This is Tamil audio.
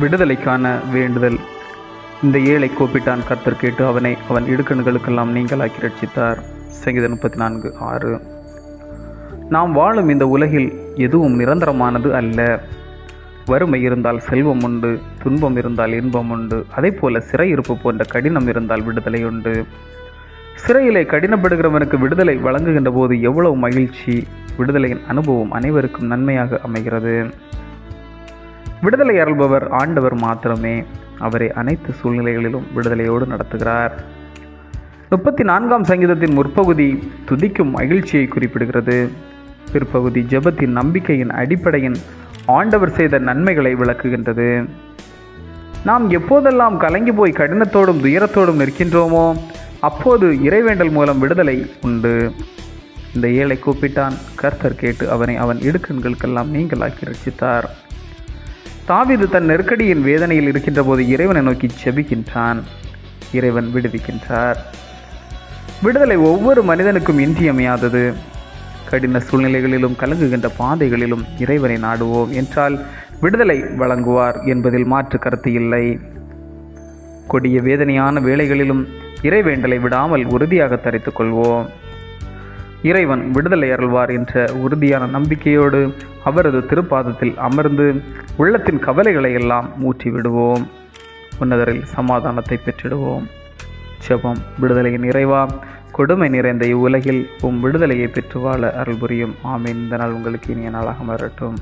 விடுதலைக்கான வேண்டுதல். இந்த ஏழை கூப்பிட்டான் கர்த்தர் கேட்டு அவனை அவன் இடுக்கண்களுக்கெல்லாம் நீங்களாக்கி ரட்சித்தார். சங்கீதம் முப்பத்தி நான்கு ஆறு. நாம் வாழும் இந்த உலகில் எதுவும் நிரந்தரமானது அல்ல. வறுமை இருந்தால் செல்வம் உண்டு துன்பம் இருந்தால் இன்பம் உண்டு அதே போல சிறையிருப்பு போன்ற கடினம் இருந்தால் விடுதலை உண்டு. சிறையிலே கடினப்படுகிறவனுக்கு விடுதலை வழங்குகின்ற போது எவ்வளவு மகிழ்ச்சி விடுதலையின் அனுபவம் அனைவருக்கும் நன்மையாக அமைகிறது. விடுதலை அருள்பவர் ஆண்டவர் மாத்திரமே அவரை அனைத்து சூழ்நிலைகளிலும் விடுதலையோடு நடத்துகிறார். முப்பத்தி நான்காம் சங்கீதத்தின் முற்பகுதி துதிக்கும் மகிழ்ச்சியை குறிப்பிடுகிறது. பிற்பகுதி ஜெபத்தின் நம்பிக்கையின் அடிப்படையின் ஆண்டவர் செய்த நன்மைகளை விளக்குகின்றது. நாம் எப்போதெல்லாம் கலங்கி போய் கடினத்தோடும் துயரத்தோடும் நிற்கின்றோமோ அப்போது இறைவேண்டல் மூலம் விடுதலை உண்டு. இந்த ஏழை கூப்பிட்டான். கர்த்தர் கேட்டு அவனை அவன் இடுக்கண்களுக்கெல்லாம் நீங்களாக்கி ரசித்தார் தாவிது தன் நெருக்கடியின் வேதனையில் இருக்கின்ற போது இறைவனை நோக்கி செபிக்கின்றான். இறைவன் விடுவிக்கின்றார். விடுதலை ஒவ்வொரு மனிதனுக்கும் இன்றியமையாதது. கடின சூழ்நிலைகளிலும் கலங்குகின்ற பாதைகளிலும் இறைவனை நாடுவோம் என்றால் விடுதலை வழங்குவார் என்பதில் மாற்று கருத்து இல்லை. கொடிய வேதனையான வேலைகளிலும் இறைவேண்டலை விடாமல் உறுதியாக தரித்துக் கொள்வோம். இறைவன் விடுதலை அருள்வார் என்ற உறுதியான நம்பிக்கையோடு அவரது திருப்பாதத்தில் அமர்ந்து உள்ளத்தின் கவலைகளை எல்லாம் மூற்றி விடுவோம் உன்னதரில் சமாதானத்தை பெற்றிடுவோம். ஜெபம் விடுதலையின் நிறைவா கொடுமை நிறைந்த இவ்வுலகில் உம் விடுதலையை பெற்று வாழ அருள் புரியும் ஆமீன். இந்த நாள் உங்களுக்கு இனிய நாளாக மாறட்டும்